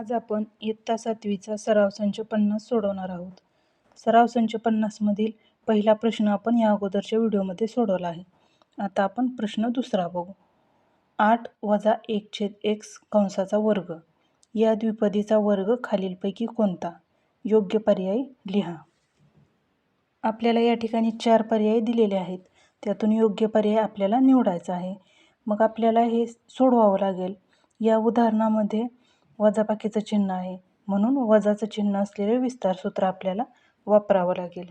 आज आपण इयत्ता सातवीचा सराव संच पन्नास सोडवणार आहोत. सराव संच पन्नासमधील पहिला प्रश्न आपण या अगोदरच्या व्हिडिओमध्ये सोडवला आहे. आता आपण प्रश्न दुसरा बघू. आठ वजा एक छेद एक्स कंसाचा वर्ग. या द्विपदीचा वर्ग खालीलपैकी कोणता? योग्य पर्याय लिहा. आपल्याला या ठिकाणी चार पर्याय दिलेले आहेत. त्यातून योग्य पर्याय आपल्याला निवडायचा आहे. मग आपल्याला हे सोडवावं लागेल. या उदाहरणामध्ये वजाबाकीचं चिन्ह आहे. म्हणून वजाचं चिन्ह असलेलं विस्तार सूत्र आपल्याला वापरावं लागेल.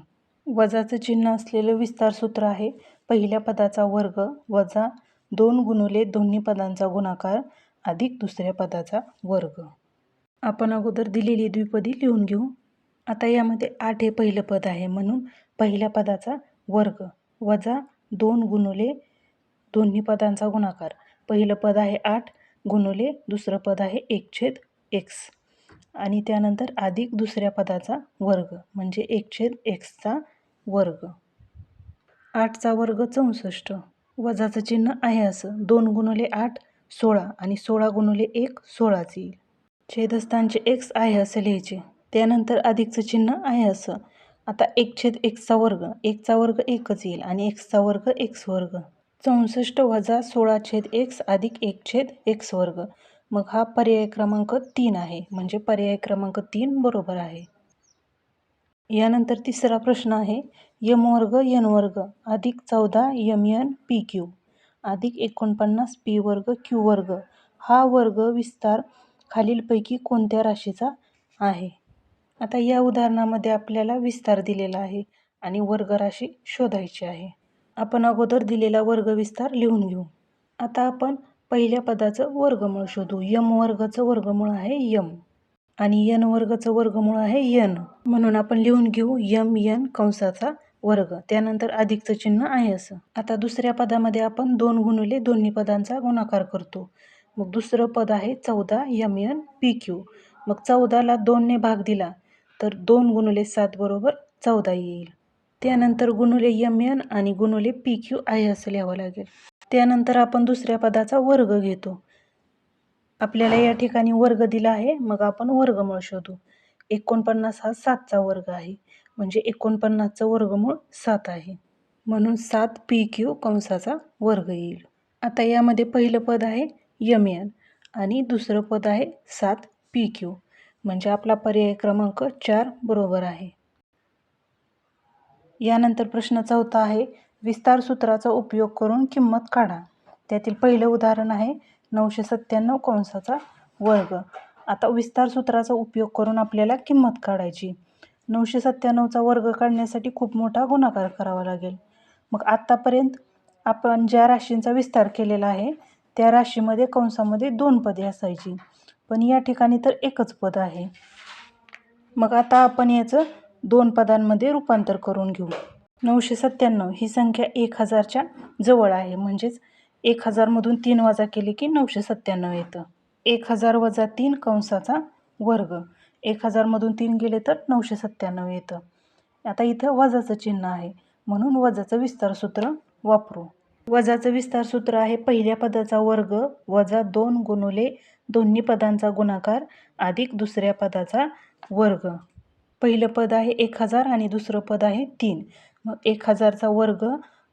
वजाचं चिन्ह असलेलं विस्तार सूत्र आहे. पहिल्या पदाचा वर्ग वजा दोन गुणुले दोन्ही पदांचा गुणाकार अधिक दुसऱ्या पदाचा वर्ग. आपण अगोदर दिलेली द्विपदी लिहून घेऊ. आता यामध्ये आठ हे पहिलं पद आहे. म्हणून पहिल्या पदाचा वर्ग वजा दोन गुणुले दोन्ही पदांचा गुणाकार. पहिलं पद आहे आठ गुणुले दुसरं पद आहे एक छेद एक्स. आणि त्यानंतर अधिक दुसऱ्या पदाचा वर्ग म्हणजे एक छेद एक्सचा वर्ग. आठचा वर्ग चौसष्ट. वजाचं चिन्ह आहे असं. दोन गुणुले आठ सोळा. आणि सोळा गुणुले एक सोळाच येईल. छेदस्थानचे एक्स आहे असं लिहायचे. त्यानंतर अधिकचं चिन्ह आहे असं. आता एक छेद एक्सचा वर्ग. एकचा वर्ग एकच येईल आणि एक्सचा वर्ग एक्स वर्ग. चौसष्ट वजा सोळा छेद एक्स अधिक एक छेद एक्स वर्ग. मग हा पर्याय क्रमांक तीन आहे. म्हणजे पर्याय क्रमांक तीन बरोबर आहे. यानंतर तिसरा प्रश्न आहे. यम वर्ग यन वर्ग अधिक चौदा यम यन पी क्यू अधिक एकोणपन्नास पी वर्ग क्यू वर्ग. हा वर्ग विस्तार खालीलपैकी कोणत्या राशीचा आहे? आता या उदाहरणामध्ये आपल्याला विस्तार दिलेला आहे आणि वर्ग राशी शोधायची आहे. आपण अगोदर दिलेला वर्ग विस्तार लिहून घेऊ. आता आपण पहिल्या पदाचं वर्गमूळ शोधू. यम वर्गाचं वर्गमूळ आहे यम. आणि यन वर्गाचं वर्गमूळ आहे यन. म्हणून आपण लिहून घेऊ यम यन कंसाचा वर्ग. त्यानंतर अधिकचं चिन्ह आहे असं. आता दुसऱ्या पदामध्ये आपण दोन गुणले दोन्ही पदांचा गुणाकार करतो. मग दुसरं पद आहे चौदा यम यन पी क्यू. मग चौदाला दोनने भाग दिला तर दोन गुणुले सात बरोबर चौदा येईल. त्यानंतर गुणुले यम एन आणि गुणुले पी क्यू आहे असं लिहावं लागेल. त्यानंतर आपण दुसऱ्या पदाचा वर्ग घेतो. आपल्याला या ठिकाणी वर्ग दिला आहे मग आपण वर्गमूळ शोधू. एकोणपन्नास हा सातचा वर्ग आहे म्हणजे एकोणपन्नासचं वर्गमूळ सात आहे. म्हणून सात पी क्यू कंसाचा वर्ग येईल. आता यामध्ये पहिलं पद आहे यम एन आणि दुसरं पद आहे सात पी क्यू म्हणजे आपला पर्याय क्रमांक चार बरोबर आहे. यानंतर प्रश्न चौथा आहे विस्तार सूत्राचा उपयोग करून किंमत काढा. त्यातील पहिलं उदाहरण आहे नऊशे सत्त्याण्णव कंसाचा वर्ग. आता विस्तार सूत्राचा उपयोग करून आपल्याला किंमत काढायची. नऊशे सत्त्याण्णवचा वर्ग काढण्यासाठी खूप मोठा गुणाकार करावा लागेल. मग आत्तापर्यंत आपण ज्या राशींचा विस्तार केलेला आहे त्या राशीमध्ये कंसामध्ये दोन पदे असायची. पण या ठिकाणी तर एकच पद आहे. मग आता आपण याचं दोन पदांमध्ये रूपांतर करून घेऊ. नऊशे सत्त्याण्णव ही संख्या एक हजारच्या जवळ आहे. म्हणजेच एक हजारमधून तीन वजा केले की नऊशे सत्त्याण्णव येतं. एक हजार वजा तीन कंसाचा वर्ग. एक हजारमधून तीन गेले तर नऊशे सत्त्याण्णव येतं. आता इथं वजाचं चिन्ह आहे. म्हणून वजाचं विस्तार सूत्र वापरू. वजाचं विस्तार सूत्र आहे. पहिल्या पदाचा वर्ग वजा दोन गुणुले दोन्ही पदांचा गुणाकार अधिक दुसऱ्या पदाचा वर्ग. पहिलं पद आहे एक हजार आणि दुसरं पद आहे तीन. मग एक हजारचा वर्ग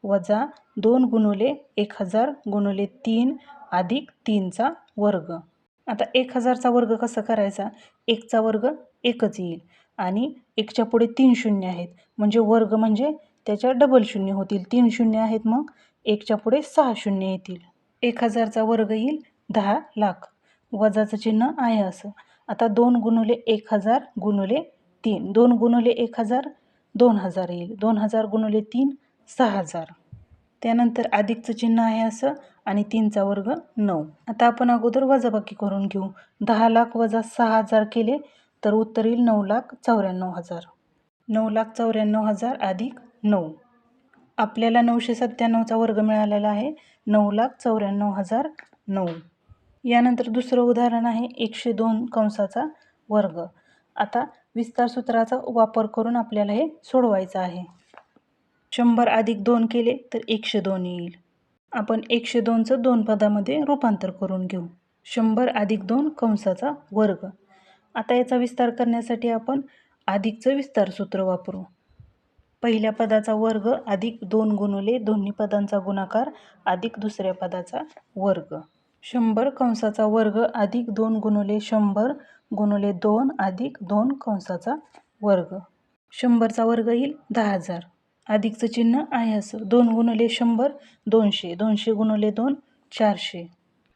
वजा दोन गुणुले एक हजार गुणुले तीन अधिक तीनचा वर्ग. आता एक हजारचा वर्ग कसा करायचा? एकचा वर्ग एकच येईल आणि एकच्या पुढे तीन शून्य आहेत. म्हणजे वर्ग म्हणजे त्याच्या डबल शून्य होतील. तीन शून्य आहेत मग एकच्या पुढे सहा शून्य येतील. एक हजारचा वर्ग येईल दहा लाख. वजाचं चिन्ह आहे असं. आता दोन गुणुले एक हजार गुणुले तीन. दोन गुणले एक हजार दोन हजार येईल. दोन हजार गुणले तीन सहा हजार. त्यानंतर अधिकचं चिन्ह आहे असं आणि तीनचा वर्ग नऊ. आता आपण अगोदर वजाबाकी करून घेऊ. दहा लाख वजा सहा हजार केले तर उत्तर येईल नऊ लाख चौऱ्याण्णव हजार. नऊ लाख चौऱ्याण्णव हजार अधिक नऊ. आपल्याला नऊशे सत्त्याण्णवचा वर्ग मिळालेला आहे. नऊ लाख चौऱ्याण्णव हजार नऊ. यानंतर दुसरं उदाहरण आहे एकशे दोन कंसाचा वर्ग. आता विस्तार सूत्राचा वापर करून आपल्याला हे सोडवायचं आहे. शंभर अधिक दोन केले तर एकशे दोन येईल. आपण एकशे दोनचं दोन पदामध्ये रूपांतर करून घेऊ. शंभर अधिक दोन कंसाचा वर्ग. आता याचा विस्तार करण्यासाठी आपण अधिकचं विस्तार सूत्र वापरू. पहिल्या पदाचा वर्ग अधिक दोन गुणुले दोन्ही पदांचा गुणाकार अधिक दुसऱ्या पदाचा वर्ग. शंभर कंसाचा वर्ग अधिक दोन गुणुले शंभर गुणुले दोन अधिक दोन कंसाचा वर्ग. शंभरचा वर्ग येईल दहा हजार. अधिकचं चिन्ह आहे असं. दोन गुणुले शंभर दोनशे. दोनशे गुणुले दोन चारशे.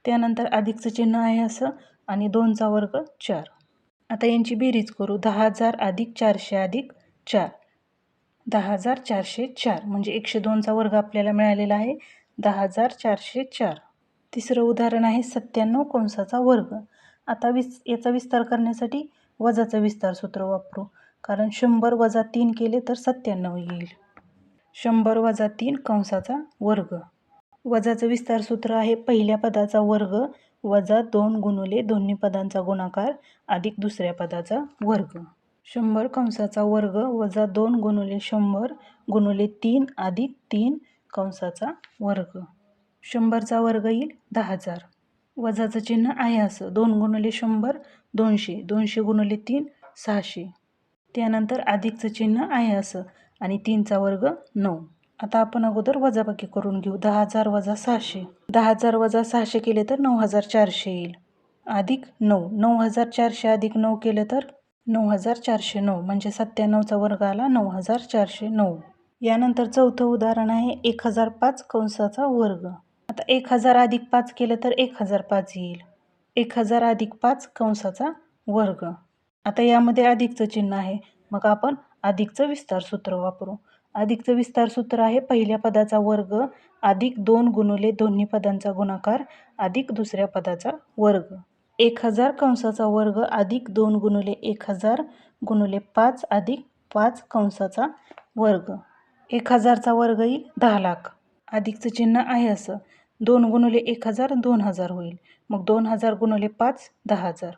त्यानंतर अधिकचं चिन्ह आहे असं आणि दोनचा वर्ग चार. आता यांची बेरीज करू. दहा हजार अधिक चारशे अधिक चार. दहा हजार चारशे चार. म्हणजे एकशे दोनचा वर्ग आपल्याला मिळालेला आहे. दहा हजार चारशे चार. तिसरं उदाहरण आहे सत्त्याण्णव कंसाचा वर्ग. आता विस याचा विस्तार करण्यासाठी वजाचं विस्तार सूत्र वापरू. कारण शंभर वजा तीन केले तर सत्त्याण्णव येईल. शंभर वजा तीन कंसाचा वर्ग. वजाचं विस्तार सूत्र आहे पहिल्या पदाचा वर्ग वजा दोन गुणुले दोन्ही पदांचा गुणाकार अधिक दुसऱ्या पदाचा वर्ग. शंभर कंसाचा वर्ग वजा दोन गुणुले शंभर गुणुले तीन अधिक तीन कंसाचा वर्ग. शंभरचा वर्ग येईल दहा हजार. वजाचं चिन्ह आहे असं. दोन गुणले शंभर दोनशे. दोनशे गुणले तीन सहाशे. त्यानंतर अधिकचं चिन्ह आहे असं आणि तीनचा वर्ग नऊ. आता आपण अगोदर वजाबाकी करून घेऊ. दहा हजार वजा सहाशे. दहा हजार वजा सहाशे केले तर नऊ हजार चारशे येईल. अधिक नऊ. नऊ हजार चारशे अधिक नऊ केलं तर नऊ हजार चारशे नऊ. म्हणजे सत्त्याण्णवचा वर्ग आला नऊ हजार चारशे नऊ. यानंतर चौथं उदाहरण आहे एक हजार पाच कंसाचा वर्ग. आता एक हजार अधिक पाच केलं तर एक हजार पाच येईल. एक हजार अधिक पाच कंसाचा वर्ग. आता यामध्ये अधिकचं चिन्ह आहे. मग आपण अधिकचं विस्तार सूत्र वापरू. अधिकचं विस्तार सूत्र आहे पहिल्या पदाचा वर्ग अधिक दोन गुणुले दोन्ही पदांचा गुणाकार अधिक दुसऱ्या पदाचा वर्ग. एक हजार कंसाचा वर्ग अधिक दोन गुणुले एक हजार गुणुले पाच अधिक पाच कंसाचा वर्ग. एक हजारचा वर्ग येईल दहा लाख. अधिकचं चिन्ह आहे असं. दोन गुणुले एक हजार दोन हजार होईल. मग दोन हजार गुणुले पाच दहा हजार.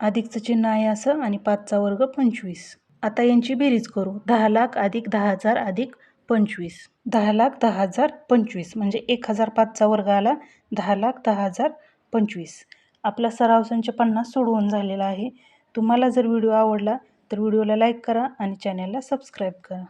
अधिकचं चिन्ह आहे असं आणि पाचचा वर्ग पंचवीस. आता यांची बेरीज करू. दहा लाख अधिक दहा हजार अधिक पंचवीस. दहा लाख दहा हजार पंचवीस. म्हणजे एक हजार पाचचा वर्ग आला दहा लाख दहा हजार पंचवीस. आपला सराव संच पन्नास सोडवून झालेला आहे. तुम्हाला जर व्हिडिओ आवडला तर व्हिडिओला लाईक करा आणि चॅनलला सबस्क्राईब करा.